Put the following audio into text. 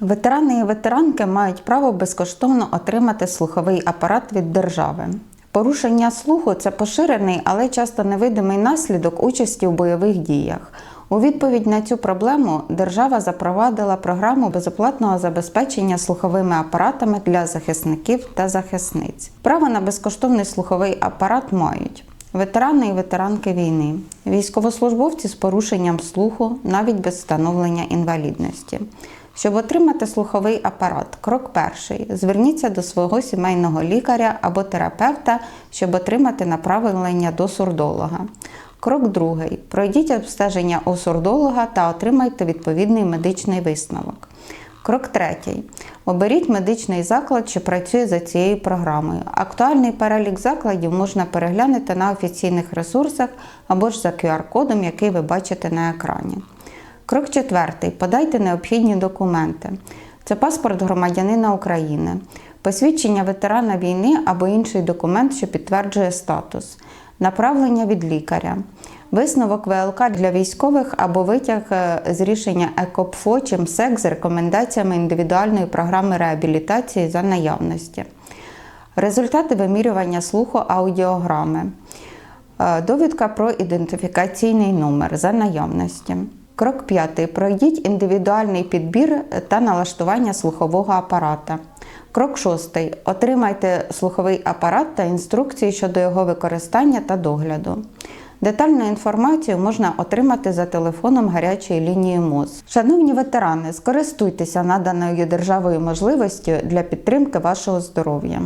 Ветерани і ветеранки мають право безкоштовно отримати слуховий апарат від держави. Порушення слуху це поширений, але часто невидимий наслідок участі у бойових діях. У відповідь на цю проблему держава запровадила програму безоплатного забезпечення слуховими апаратами для захисників та захисниць. Право на безкоштовний слуховий апарат мають ветерани і ветеранки війни, військовослужбовці з порушенням слуху, навіть без встановлення інвалідності. Щоб отримати слуховий апарат, крок перший. Зверніться до свого сімейного лікаря або терапевта, щоб отримати направлення до сурдолога. Крок другий. Пройдіть обстеження у сурдолога та отримайте відповідний медичний висновок. Крок третій. Оберіть медичний заклад, що працює за цією програмою. Актуальний перелік закладів можна переглянути на офіційних ресурсах або ж за QR-кодом, який ви бачите на екрані. Крок четвертий. Подайте необхідні документи. Це паспорт громадянина України, посвідчення ветерана війни або інший документ, що підтверджує статус, направлення від лікаря, висновок ВЛК для військових або витяг е, з рішення ЕКОПФО чи МСЕК з рекомендаціями індивідуальної програми реабілітації за наявності. Результати вимірювання слуху аудіограми. Е, Довідка про ідентифікаційний номер за наявності. Крок п'ятий. Пройдіть індивідуальний підбір та налаштування слухового апарата. Крок шостий. Отримайте слуховий апарат та інструкції щодо його використання та догляду. Детальну інформацію можна отримати за телефоном гарячої лінії МОЗ. Шановні ветерани, скористуйтеся наданою державою можливістю для підтримки вашого здоров'я.